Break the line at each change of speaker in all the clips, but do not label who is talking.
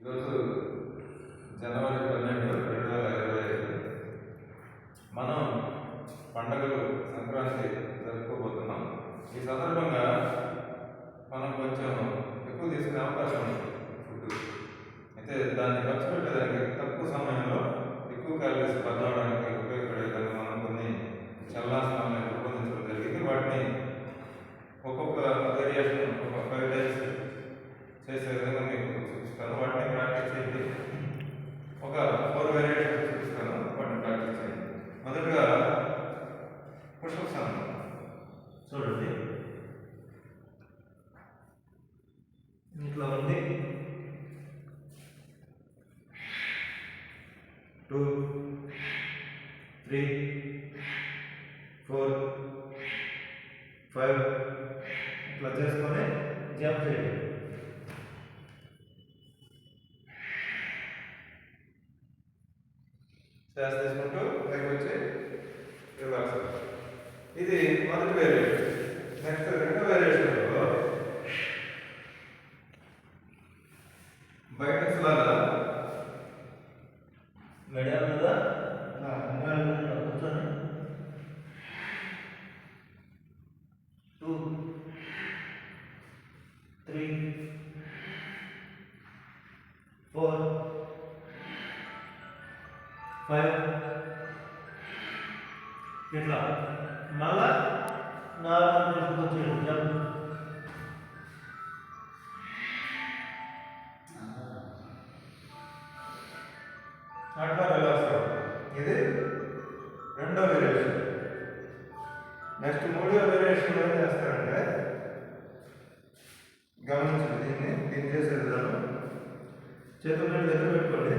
ఈరోజు జనవరి పన్నెండు రెండు వేల ఇరవై ఐదు. మనం పండగలు సంక్రాంతి జరుపుకోబోతున్నాం. ఈ సందర్భంగా మనం కొంచెం ఎక్కువ తీసుకునే అవకాశం ఉంది ఫుడ్. అయితే దాన్ని ఖర్చు పెట్టేదానికి తక్కువ సమయంలో ఎక్కువ క్యాలరీస్ బర్న్ ఉపయోగపడే విధంగా మనం కొన్ని చల్లాసనాలను రూపొందించడం జరిగింది. వాటిని ఒక్కొక్క వేరియేషన్ ఒక్కొక్క ఫైవ్ టైమ్స్ చేసే విధంగా మీకు చూపిస్తాను వాటిని ప్రాక్టీస్ చేయండి ఒక ఫోర్ వేరియేషన్స్ చూపిస్తాను వాటిని ప్రాక్టీస్ చేయండి మొదటగా పుష్పసానం
చూడండి ఇంట్లో ఉంది. టూ త్రీ ఫోర్ ఫైవ్ ఇట్లా చేసుకొని జంప్ చేయండి.
శ్వాస తీసుకుంటూ పైకి వచ్చి రిలాక్స్ ఇది మొదటి వేరియేషన్ నెక్స్ట్ రెండో వేరియేషన్లో బయట లాగా
మెడ మీద నా అంగాల మీద కూర్చొని టూ త్రీ ఫోర్ ఫైవ్ ఇట్లా మళ్ళా నార్మల్ వచ్చేయండి జంప్
అట్లా ఇది రెండో వేరియేషన్ నెక్స్ట్ మూడో వేరియేషన్ ఏం చేస్తారంటే గమనించండి దీన్ని దీన్ని చేసే విధానం.
చేతులు రెండు దగ్గర పెట్టుకోండి.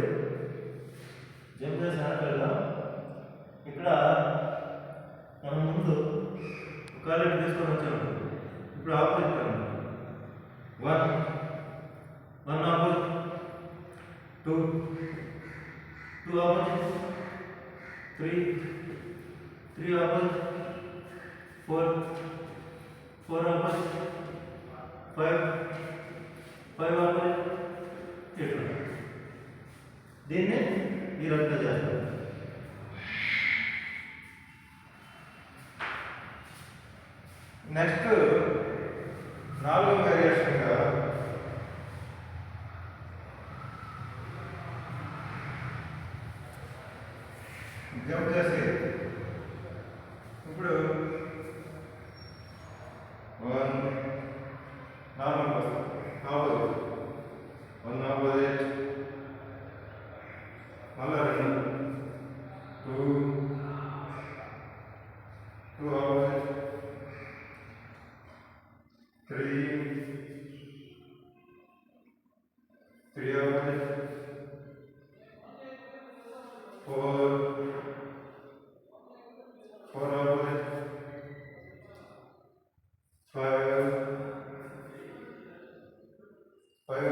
జంప్ చేసి వెళ్దాం ఇక్కడ మనం ముందు ఒక తీసుకొని వచ్చాము. ఇప్పుడు ఆపోజిట్ కాదు one one opposite two two opposite three three opposite four four opposite five five opposite ఇట్లా దీన్ని ఈ రకంగా చేస్తారు
నెక్స్ట్ నాలుగో వేరియేషన్గా జంప్ చేసి ఇప్పుడు one normal opposite one opposite మళ్ళా రెండు two two opposite three three opposite five